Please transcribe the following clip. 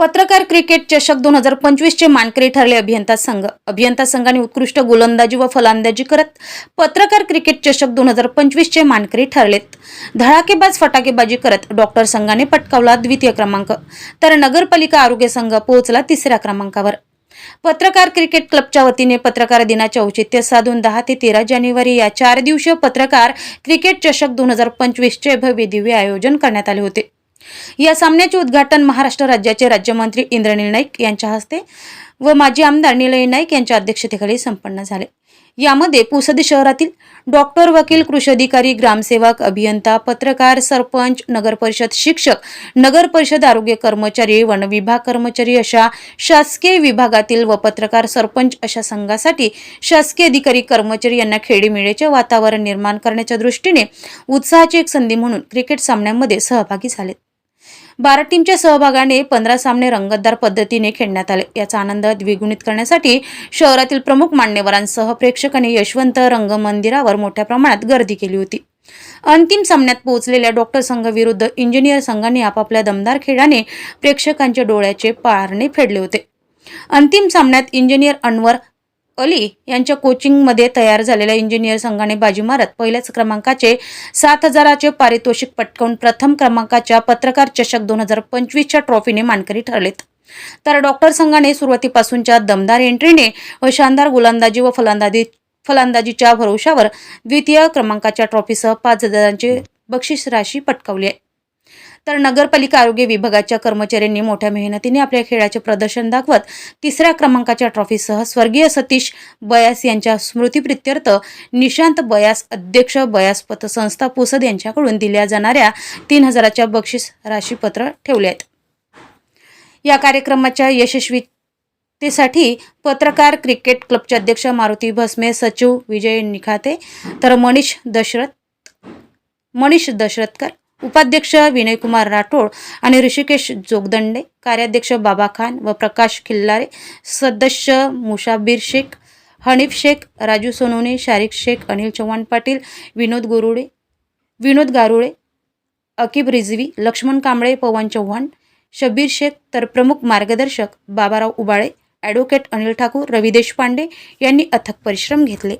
पत्रकार क्रिकेट चषक दोन हजार पंचवीसचे मानकरी ठरले अभियंता संघ. अभियंता संघाने उत्कृष्ट गोलंदाजी व फलंदाजी करत पत्रकार क्रिकेट चषक दोन हजार पंचवीसचे मानकरी ठरलेत. धडाकेबाज फटाकेबाजी करत डॉक्टर संघाने पटकावला द्वितीय क्रमांक तर नगरपालिका आरोग्य संघ पोहोचला तिसऱ्या क्रमांकावर. पत्रकार क्रिकेट क्लबच्या वतीने पत्रकार दिनाचे औचित्य साधून दहा ते तेरा जानेवारी या चार दिवसीय पत्रकार क्रिकेट चषक दोन हजार पंचवीसचे भव्य दिव्य आयोजन करण्यात आले होते. या सामन्याचे उद्घाटन महाराष्ट्र राज्याचे राज्यमंत्री इंद्रनील नाईक यांच्या हस्ते व माजी आमदार निलय नाईक यांच्या अध्यक्षतेखाली संपन्न झाले. यामध्ये पुसद शहरातील डॉक्टर वकील कृषी अधिकारी ग्रामसेवक अभियंता पत्रकार सरपंच नगर परिषद शिक्षक नगर परिषद आरोग्य कर्मचारी वन विभाग कर्मचारी अशा शासकीय विभागातील व पत्रकार सरपंच अशा संघासाठी शासकीय अधिकारी कर्मचारी यांना खेळीमेळीचे वातावरण निर्माण करण्याच्या दृष्टीने उत्साहाची एक संधी म्हणून क्रिकेट सामन्यांमध्ये सहभागी झालेत. बारा टीमच्या सहभागाने पंधरा सामने रंगतदार पद्धतीने खेळण्यात आले. याचा आनंद द्विगुणित करण्यासाठी शहरातील प्रमुख मान्यवरांसह प्रेक्षकांनी यशवंत रंगमंदिरावर मोठ्या प्रमाणात गर्दी केली होती. अंतिम सामन्यात पोहोचलेल्या डॉक्टर संघ विरुद्ध इंजिनियर संघाने आपापल्या दमदार खेळाने प्रेक्षकांच्या डोळ्याचे पारणे फेडले होते. अंतिम सामन्यात इंजिनियर अनवर अली यांच्या कोचिंगमध्ये तयार झालेल्या इंजिनियर संघाने बाजी मारत पहिल्याच क्रमांकाचे सात हजाराचे पारितोषिक पटकावून प्रथम क्रमांकाच्या पत्रकार चषक दोन हजार पंचवीसच्या ट्रॉफीने मानकरी ठरलेत. तर डॉक्टर संघाने सुरुवातीपासूनच्या दमदार एंट्रीने व शानदार गोलंदाजी व फलंदाजी फलंदाजीच्या भरोशावर द्वितीय क्रमांकाच्या ट्रॉफीसह पाच हजारांची बक्षीस राशी पटकावली आहे. तर नगरपालिका आरोग्य विभागाच्या कर्मचाऱ्यांनी मोठ्या मेहनतीने आपल्या खेळाचे प्रदर्शन दाखवत तिसऱ्या क्रमांकाच्या ट्रॉफीसह स्वर्गीय सतीश बयास यांच्या स्मृतीप्रित्यर्थ निशांत बयास अध्यक्ष बयास पतसंस्था पुसद यांच्याकडून दिल्या जाणाऱ्या तीन हजाराच्या बक्षीस राशीपत्र ठेवले आहेत. या कार्यक्रमाच्या यशस्वीतेसाठी पत्रकार क्रिकेट क्लबचे अध्यक्ष मारुती भस्मे सचिव विजय निखाते तर मनीष दशरथ मनीष दशरथकर उपाध्यक्ष विनयकुमार राठोड आणि ऋषिकेश जोगदंडे कार्याध्यक्ष बाबा खान व प्रकाश खिल्लारे सदस्य मुशाबीर शेख हनीफ शेख राजू सोनवणे शारिक शेख अनिल चव्हाण पाटील विनोद गोरुडे विनोद गारुळे अकीब रिझवी लक्ष्मण कांबळे पवन चव्हाण शब्बीर शेख तर प्रमुख मार्गदर्शक बाबाराव उबाळे ॲडव्होकेट अनिल ठाकूर रवी देशपांडे यांनी अथक परिश्रम घेतले.